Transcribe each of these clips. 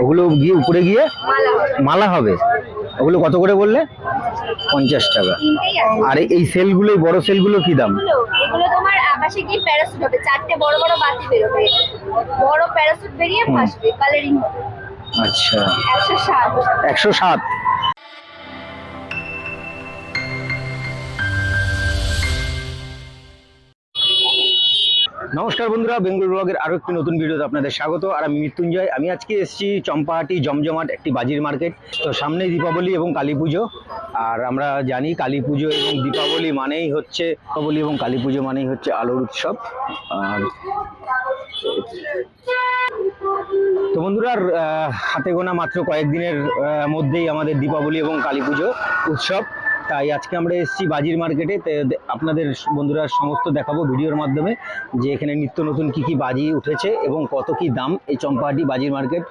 ওগুলো গিয়ে উপরে গিয়ে মালা হবে। ওগুলো কত করে বললে? পঞ্চাশ টাকা। আর এই সেলগুলো বড় সেলগুলো কি দাম? এগুলো তোমার আবাসে গিয়ে প্যারাসুট হবে। চারটে বড় বড় বাতি বেরোবে। বড় প্যারাসুট বেরিয়ে ভাসবে কালারিং হবে। আচ্ছা। একশো সাত নমস্কার বন্ধুরা, বেঙ্গল ব্লগের আরও একটি নতুন ভিডিওতে আপনাদের স্বাগত। আর আমি মৃত্যুঞ্জয়। আমি আজকে এসেছি চম্পাহাটি জমজমাট একটি বাজির মার্কেট। তো সামনেই দীপাবলি এবং কালী পুজো। আর আমরা জানি কালী পুজো এবং দীপাবলি মানেই হচ্ছে দীপাবলি এবং কালী পুজো মানেই হচ্ছে আলোর উৎসব। আর তো বন্ধুরা হাতে গোনা মাত্র কয়েকদিনের মধ্যেই আমাদের দীপাবলি এবং কালী পুজো উৎসব। তাই আজকে আমরা এসেছি বাজির মার্কেটে। আপনাদের বন্ধুরা সমস্ত দেখাবো ভিডিওর মাধ্যমে যে এখানে নিত্য নতুন কি কি বাজি উঠেছে এবং কত কি দাম এই চম্পাহাটি বাজির মার্কেট।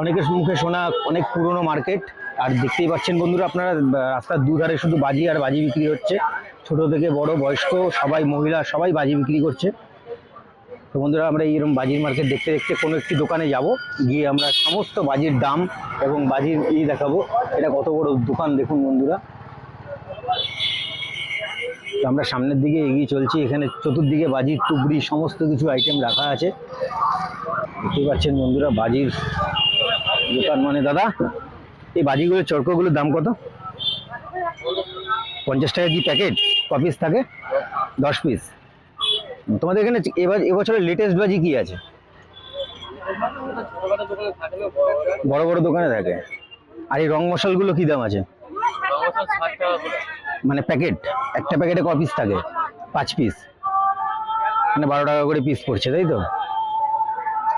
অনেকের মুখে শোনা অনেক পুরনো মার্কেট। আর দেখতেই পাচ্ছেন বন্ধুরা আপনারা রাস্তার দুধারে শুধু বাজি আর বাজি বিক্রি হচ্ছে। ছোট থেকে বড়, বয়স্ক, সবাই মহিলা, সবাই বাজি বিক্রি করছে। তো বন্ধুরা আমরা এইরকম বাজির মার্কেট দেখতে দেখতে কোনো একটি দোকানে যাব। গিয়ে আমরা সমস্ত বাজির দাম এবং বাজির ই দেখাবো। এটা কত বড় দোকান দেখুন বন্ধুরা। তো আমরা সামনের দিকে এগিয়ে চলছি। এখানে চতুর্দিকে বাজির টুবড়ি সমস্ত কিছু আইটেম রাখা আছে। দেখতেই পাচ্ছেন বন্ধুরা বাজির দোকান মানে দাদা এই বাজিগুলোর চরকগুলোর দাম কত? পঞ্চাশ টাকা কি প্যাকেট ক পিস থাকে? দশ পিস তোমাদের এখানে এবার এবছরের লেটেস্ট বাজি কি আছে? বড় বড় দোকানে থাকে। আর এই রং মশালগুলো কি দাম আছে? মানে প্যাকেট একটা প্যাকেটে ক পিস থাকে? পাঁচ পিস মানে বারো টাকা করে পিস পড়ছে, তাই তো?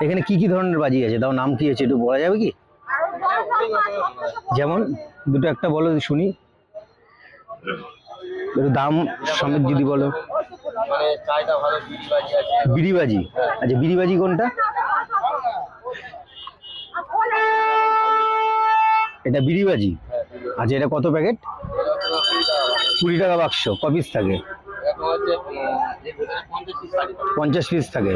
এখানে কি কি ধরনের বাজি আছে? তাও নাম কি আছে একটু বলা যাবে কি? যেমন, দুটো একটা বলো, শুনি। একটু দাম সমেত যদি বলো। বিড়িবাজি আচ্ছা বিড়িবাজি কোনটা? এটা বিড়িবাজি আচ্ছা এটা কত প্যাকেট কুড়ি টাকা বাক্স ক পিস থাকে? পঞ্চাশ পিস থাকে।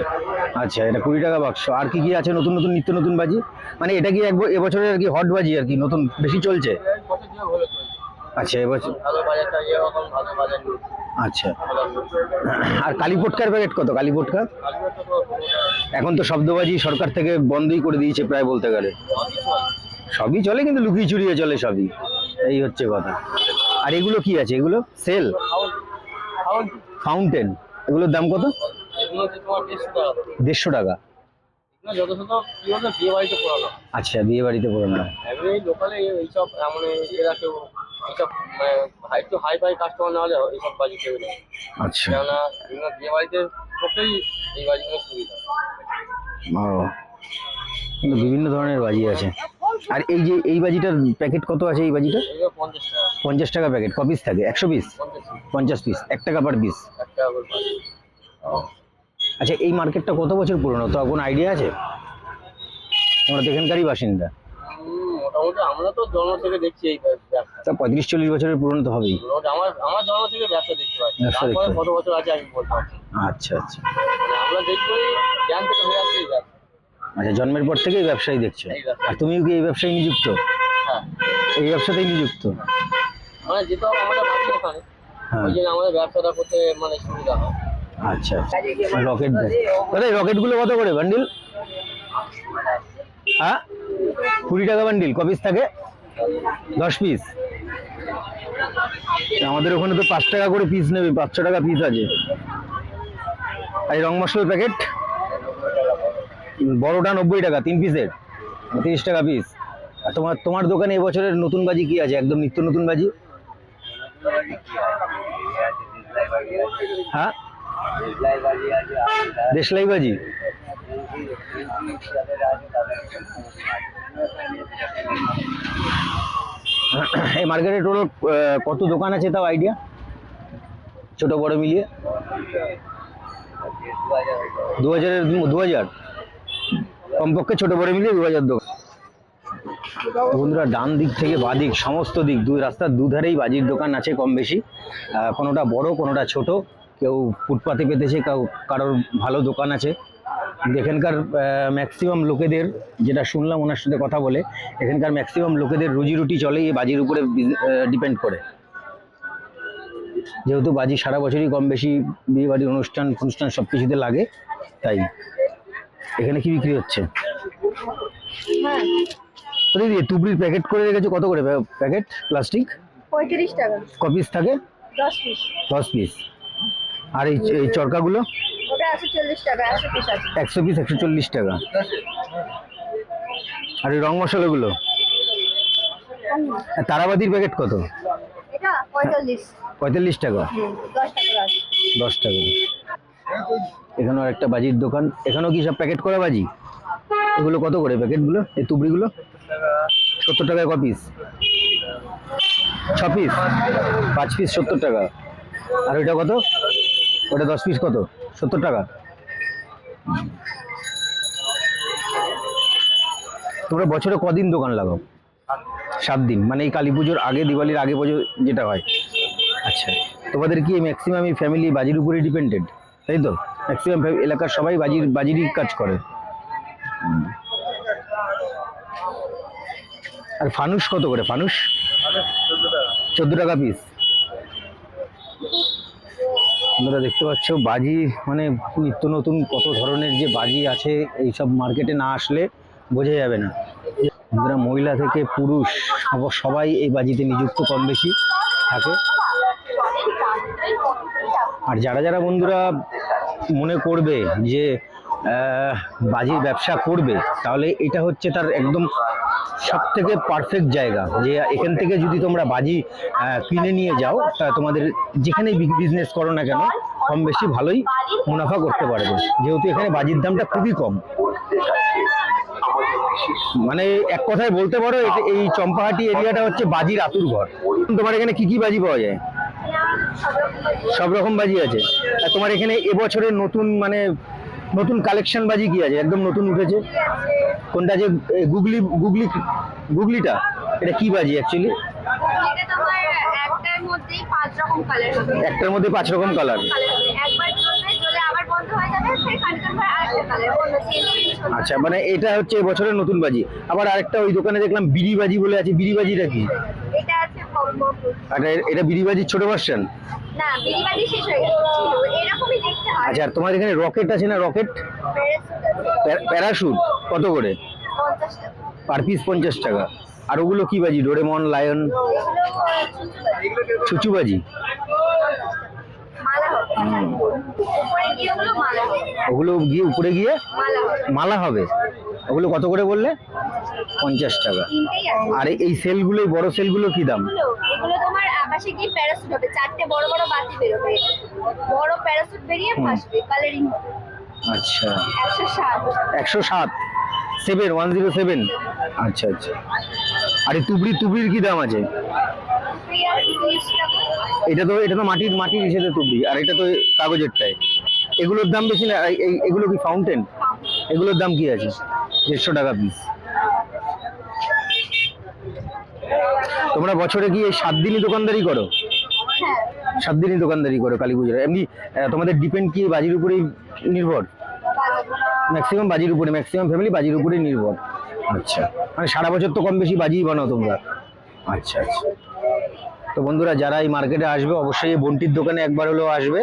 আচ্ছা এটা কুড়ি টাকা বাক্স। আর কি কি আছে নতুন নতুন নিত্য নতুন বাজি? মানে এটা কি এক এবছরের আর কি হট বাজি আর কি নতুন বেশি চলছে। আচ্ছা এবছর। আচ্ছা। আর কালী পটকার প্যাকেট কত? কালী পটকা কালীবাড়িটা তো পুরোটা এখন তো শব্দবাজি সরকার থেকে বন্ধই করে দিয়েছে প্রায় বলতে গেলে। সবই চলে কিন্তু লুকিয়ে চুরিয়ে চলে সবই। এই হচ্ছে কথা। আর এগুলো কি আছে? এগুলো সেল? ফাউন্টেন এগুলোর দাম কত? দেড়শো টাকা। আচ্ছা বিয়ে বাড়িতে পড়ানো লোকালে এইসব এরা কেউ এইসব মানে হাই তো হাই ফাই কাস্টমার না হলে এইসব বাজি কেউ নেই আচ্ছা। কেননা এগুলো বিয়ে বাড়িতে পক্ষেই এই বাজিগুলো সুবিধা ও বিভিন্ন ধরনের বাজি আছে। আর এই যে এই বাজিটার প্যাকেট কত আছে এই বাজিটা পঞ্চাশ টাকা। প্যাকেট ক পিস থাকে? একশো পিস পঞ্চাশ পিস এক টাকা পার পিস। আচ্ছা এই মার্কেটটা কত বছর পুরনো? তো কোনো আইডিয়া আছে? তোমরা তো এখানকারই বাসিন্দা। মোটামুটি আমরা তো জন্ম থেকে দেখছি এই ব্যবসা। তা পঁয়ত্রিশ চল্লিশ বছরের পুরনো তো হবেই। আমার আমার জন্ম থেকে ব্যবসা দেখতে পাচ্ছি। তারপরে কত বছর আছে আমি বলতে আচ্ছা আচ্ছা। আমরা দেখব জ্ঞান থেকে হয়ে আসছে আচ্ছা জন্মের পর থেকেই ব্যবসায়ী দেখছ? আর তুমিও কি এই ব্যবসায় নিযুক্ত? হ্যাঁ। এই ব্যবসাতেই নিযুক্ত? মানে যেতে হবে আমাদের বাড়ি ওখানে হ্যাঁ। ওই জন্য আমাদের ব্যবসাটা করতে মানে সুবিধা হয়। আচ্ছা আচ্ছা। রকেট দাদা এই রকেটগুলো কত করে বান্ডিল? হ্যাঁ? কুড়ি টাকা বান্ডিল ক পিস থাকে? দশ পিস আমাদের ওখানে তো পাঁচ টাকা করে পিস নেবে পাঁচশো টাকা পিস আছে। আর এই রং মশলার প্যাকেট বড়টা নব্বই টাকা, তিন পিসের তিরিশ টাকা পিস আর তোমার তোমার দোকানে এবছরের নতুন বাজি কি আছে? একদম নিত্য নতুন বাজি? হ্যাঁ? দেশলাই বাজি? এই মার্কেটে টোটাল কত দোকান আছে তাও আইডিয়া ছোট বড় মিলিয়ে। দু হাজারের, দু হাজার? কমপক্ষে ছোট বড় মিলিয়ে দু হাজার দোকান। বন্ধুরা, ডান দিক থেকে বাঁ দিক, সমস্ত দিক, দুই রাস্তার দুধারেই বাজির দোকান আছে কম বেশি কোনোটা বড়, কোনোটা ছোট, কেউ ফুটপাতে পেতেছে, কেউ, কারোর ভালো দোকান আছে। এখানকার ম্যাক্সিমাম লোকেদের, যেটা শুনলাম ওনার সাথে কথা বলে, এখানকার ম্যাক্সিমাম লোকেদের রুজি রুটি চলে এই বাজির উপরে ডিপেন্ড করে। যেহেতু বাজি সারা বছরই কম বেশি বিয়ে বাড়ির অনুষ্ঠান অনুষ্ঠান সব কিছুতে লাগে, তাই। এখানে কি বিক্রি হচ্ছে? হ্যাঁ। দিদি তুবড়ির প্যাকেট করে রেখেছো কত করে প্যাকেট প্লাস্টিক পঁয়ত্রিশ টাকা। কপিস থাকে? দশ পিস দশ পিস আর এই এই চরকাগুলো? একশো পিস একশো চল্লিশ টাকা। আর এই রং মশলাগুলো? আর তারাবাতির প্যাকেট কত? পঁয়তাল্লিশ। টাকা। দশ টাকা। এখানেও একটা বাজির দোকান। এখানেও কি সব প্যাকেট করা বাজি? এগুলো কত করে প্যাকেটগুলো এই তুবড়িগুলো? সত্তর টাকায় ক পিস ছ পিস পাঁচ পিস সত্তর টাকা। আর ওইটা কত? ওটা দশ পিস কত? সত্তর টাকা। তোমরা বছরে কদিন দোকান লাগাও? সাত দিন। মানে এই কালী পুজোর আগে, দিওয়ালির আগে পুজো যেটা হয়। আচ্ছা। তোমাদের কি ম্যাক্সিমাম এই ফ্যামিলি বাজির উপরে ডিপেন্ডেড তাই তো? ম্যাক্সিমাম এলাকার সবাই বাজির বাজিরই কাজ করে। আর ফানুস কত করে? ফানুস চোদ্দ টাকা পিস তোমরা দেখতে পাচ্ছ, বাজি মানে নিত্য নতুন কত ধরনের যে বাজি আছে, এইসব মার্কেটে না আসলে বোঝা যাবে না। বন্ধুরা মহিলা থেকে পুরুষ, সব- সবাই এই বাজিতে নিযুক্ত কম বেশি থাকে। আর যারা যারা বন্ধুরা মনে করবে যে বাজির ব্যবসা করবে, তাহলে এটা হচ্ছে তার একদম সব থেকে পারফেক্ট জায়গা। যে এখান থেকে যদি তোমরা বাজি কিনে নিয়ে যাও, তা তোমাদের যেখানেই বিজনেস করো না কেন, কম বেশি ভালোই মুনাফা করতে পারবে। যেহেতু এখানে বাজির দামটা খুবই কম। মানে এক কথায় বলতে পারো, এই চম্পাহাটি এরিয়াটা হচ্ছে বাজির আতুর ঘর। তোমার এখানে কি কি বাজি পাওয়া যায়? সব রকম বাজি আছে। আর তোমার এখানে এবছরের নতুন মানে নতুন কালেকশন বাজি কি আছে? একদম নতুন উঠেছে। কোনটা যে গুগলি গুগলি গুগলিটা এটা কি বাজি অ্যাকচুয়ালি একটার মধ্যে পাঁচ রকম কালার আচ্ছা মানে এটা হচ্ছে এবছরের নতুন বাজি। আবার আরেকটা ওই দোকানে দেখলাম বিড়ি বাজি বলে আছে। বিড়ি বাজিটা কি? আর এটা বিড়ি বাজির ছোট ভার্সন না বিড়িবাড়ি শেষ হয়ে গেছে। এরকমই দেখতে হয়। আচ্ছা আর তোমার এখানে রকেট আছে না রকেট প্যারাসুট প্যারাশুট কত করে? পার পিস পঞ্চাশ টাকা। আর ওগুলো কি বাজি? Doraemon lion? এগুলো ছুচু বাজি মালা হবে। উপরে গিয়ে ওগুলো মালা। হবে ওগুলো গিয়ে উপরে গিয়ে মালা হবে? ওগুলো কত করে বললে? পঞ্চাশ টাকা। আর এই সেলগুলো এই বড় সেলগুলো কি দাম? এগুলো এগুলো তোমার আকাশে গিয়ে প্যারাসুট হবে। চারটে বড় বড় বাতি বেরোবে। বড় প্যারাসুট বেরিয়ে ভাসবে কালারিং আচ্ছা। একশো সাত। সেভেন ওয়ান জিরো সেভেন আচ্ছা আচ্ছা। আর এই তুবড়ি তুবড়ির কি দাম আছে? এটা তো এটা তো মাটির মাটির হিসেবে তুবড়ি। আর এটা তো কাগজেরটাই। এগুলোর দাম বেশি না এগুলো কি ফাউন্টেন এগুলোর দাম কি আছে? দেড়শো টাকা পিস তোমরা বছরে কি এই সাত দিনই দোকানদারি করো? হ্যাঁ। সাত দিনই দোকানদারি করো কালী পুজোর এমনি তোমাদের ডিপেন্ড কি বাজির উপরেই নির্ভর? ম্যাক্সিমাম বাজির উপরে ম্যাক্সিমাম ফ্যামিলি বাজির উপরেই নির্ভর। আচ্ছা। মানে সারা বছর তো কম বেশি বাজিই বানাও তোমরা। আচ্ছা আচ্ছা। তো বন্ধুরা যারা এই মার্কেটে আসবে অবশ্যই এই বন্টির দোকানে একবার হলেও আসবে।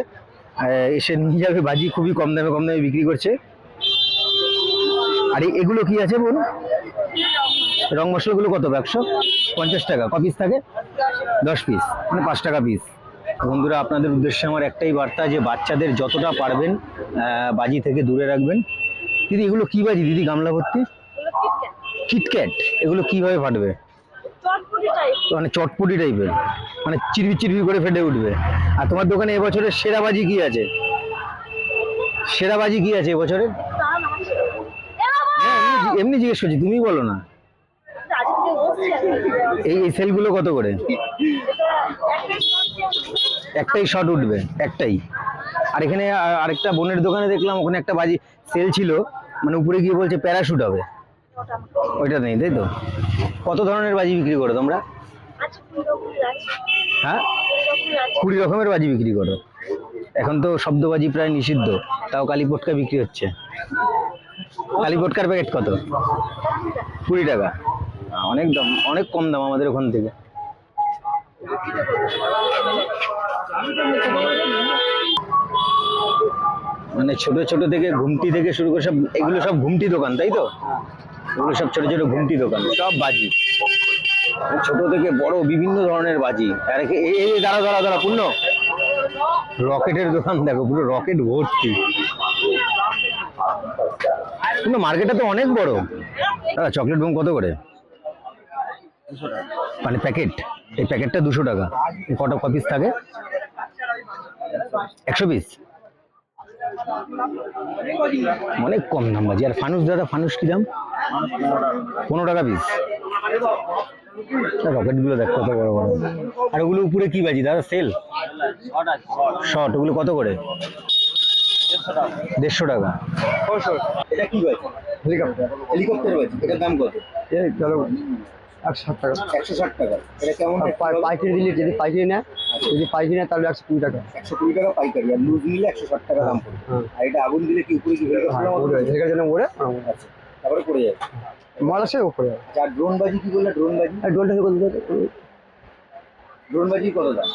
এসে নিয়ে যাবে বাজি খুবই কম দামে কম দামে বিক্রি করছে। আর এগুলো কি আছে বোন রং মশলাগুলো কত একশো পঞ্চাশ টাকা। ক পিস থাকে? দশ পিস মানে পাঁচ টাকা পিস বন্ধুরা আপনাদের উদ্দেশ্যে আমার একটাই বার্তা যে বাচ্চাদের যতটা পারবেন বাজি থেকে দূরে রাখবেন। দিদি এগুলো কি বাজি? দিদি গামলা ভর্তি? কিটক্যাট। এগুলো কীভাবে ফাটবে? তো মানে চটপটি টাইপের মানে চিরবি চিরবি করে ফেটে উঠবে। আর তোমার দোকানে এবছরের সেরা বাজি কি আছে? সেরা বাজি কি আছে এবছরে হ্যাঁ, এমনি জিজ্ঞেস করছি, তুমি বলো না। এই সেলগুলো কত করে? একটাই শট উঠবে, একটাই। আর এখানে আরেকটা বোনের দোকানে দেখলাম, ওখানে একটা বাজি সেল ছিল মানে উপরে গিয়ে বলছে প্যারাশুট হবে। ওইটা নেই, তাই তো? কত ধরনের বাজি বিক্রি করো তোমরা? হ্যাঁ? কুড়ি রকমের বাজি বিক্রি করো। এখন তো শব্দবাজি প্রায় নিষিদ্ধ, তাও কালী পটকা বিক্রি হচ্ছে। ভোটকার প্যাকেট কত? কুড়ি টাকা। অনেক দাম, অনেক কম দাম আমাদের ওখান থেকে। মানে ছোট ছোট থেকে ঘুমটি থেকে শুরু করে সব, এগুলো সব ঘুমটি দোকান, তাই তো? এগুলো সব ছোট ছোট ঘুমটি দোকান, সব বাজি। ছোট থেকে বড় বিভিন্ন ধরনের বাজি। আর এই দাঁড়া দাঁড়া দাঁড়া পূর্ণ। রকেটের দোকান, দেখো, পুরো রকেট ভর্তি। কিন্তু মার্কেটটা তো অনেক বড়। দাদা চকলেট বোম কত করে? মানে প্যাকেট এই প্যাকেটটা দুশো টাকা। কত কপিস থাকে? একশো পিস অনেক কম দাম বাজি। আর ফানুস দাদা ফানুস কি দাম? পনেরো টাকা পিস রকেটগুলো দেখ কত বড় বড়। আর ওগুলো উপরে কি বাজি দাদা? সেল শর্ট ওগুলো কত করে? দেড়শো টাকা। এটা কি হেলিকপ্টার। হেলিকপ্টার এটার দাম কত? এই একশো ষাট টাকা। একশো ষাট টাকা। এটা কেমন? পাইকারি দিলে যদি পাইকারি নেয় যদি পাইকারি নেয় তাহলে একশো কুড়ি টাকা। একশো কুড়ি টাকা পাইকারি আর লুজ নিলে একশো ষাট টাকা দাম পড়বে। হ্যাঁ। আর এটা আগুন দিলে কি উপরে কি হেলিকপ্টার হেলিকপ্টার জন্য ওড়ে আচ্ছা তারপরে পড়ে যাবে। মাল আসে ওপরে যার ড্রোন বাজি কি বললে? ড্রোন বাজি আর ডোলটা ড্রোন বাজি কত দাম?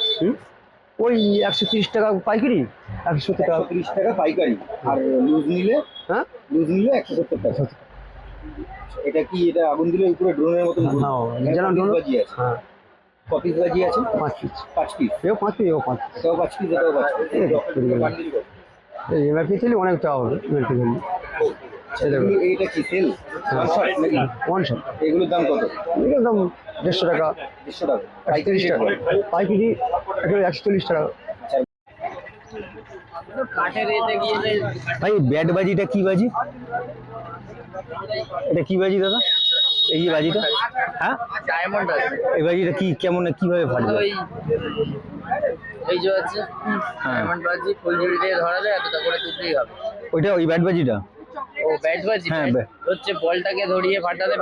ওই একশো তিরিশ টাকা পাইকারি? একশো সত্তর টাকা। তিরিশ টাকা পাইকারি। আর লুজ নিলে? হ্যাঁ? লুজ নিলে একশো সত্তর টাকা। এটা কি এটা আগুন দিলে উপরে ড্রোনের মতন ঘুরবে? হ্যাঁ, যেন drone- বাজি আছে? হ্যাঁ। কপিস বাজি আছে? পাঁচ পিস পাঁচ পিস এও পাঁচ পিস এও পাঁচ পিস এটাও পাঁচ পিস এটাও পাঁচ পিস এই দেখো, দুটো বান্ডিল কত? এই এমআরপি থেকে অনেক টাকা হবে এই এইটা কি সেল ওয়ান শট এগুলোর দাম কত? এগুলো দাম দেড়শো টাকা। দেড়শো টাকা। পাইকারি পাইকারি এগুলো একশো চল্লিশ টাকা। ভাই ব্যাট বাজিটা কি বাজি? এটা কি বাজি দাদা? এই যে বাজিটা? হ্যাঁ? ডায়মন্ড আছে এই বাজিটা কি কেমন কীভাবে ফাটবে ওই এই যে আছে হ্যাঁ। ডায়মন্ড বাজি ফুলঝুরি দিয়ে ধরা যায় এতটা করে তুলতেই হবে। ওইটা ওই ব্যাট বাজিটা? ও ব্যাট বাজি? হ্যাঁ। হচ্ছে বলটাকে ধরিয়ে ফাটালে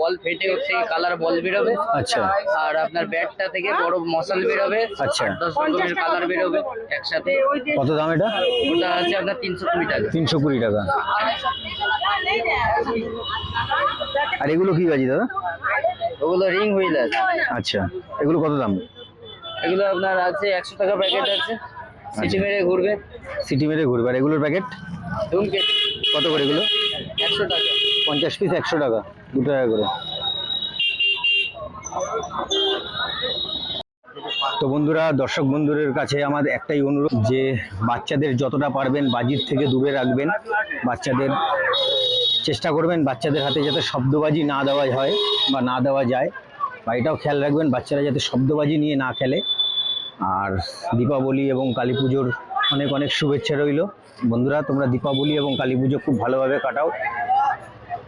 বল ফেটে ওর কালার বল বেরোবে। আচ্ছা। আর আপনার ব্যাটটা থেকে বড় মশাল বেরোবে আচ্ছা। দশ রকমের কালার বেরোবে একসাথে। কত দাম এটা? ওটা আছে আপনার তিনশো কুড়ি টাকা। তিনশো কুড়ি টাকা। আর এগুলো কি বাজি দাদা? ওগুলো রিং হুইল আছে আচ্ছা। এগুলো কত দাম? এগুলো আপনার আছে একশো টাকা প্যাকেট আছে। সিটি মেরে ঘুরবে। সিটি মেরে ঘুরবে। আর এগুলোর প্যাকেট ধূমকেতু। কত করে এগুলো? একশো টাকা। পঞ্চাশ পিস একশো টাকা দু টাকা করে। তো বন্ধুরা দর্শক বন্ধুদের কাছে আমার একটাই অনুরোধ যে বাচ্চাদের যতটা পারবেন বাজির থেকে দূরে রাখবেন বাচ্চাদের চেষ্টা করবেন বাচ্চাদের হাতে যাতে শব্দবাজি না দেওয়া হয় বা না দেওয়া যায়। বা এটাও খেয়াল রাখবেন বাচ্চারা যাতে শব্দবাজি নিয়ে না খেলে। আর দীপাবলি এবং কালী পুজোর অনেক অনেক শুভেচ্ছা রইল। বন্ধুরা, তোমরা দীপাবলি এবং কালী পুজো খুব ভালোভাবে কাটাও।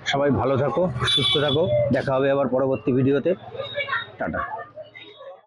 সবাই ভালো থাকো, সুস্থ থাকো। দেখা হবে আবার পরবর্তী ভিডিওতে। টাটা।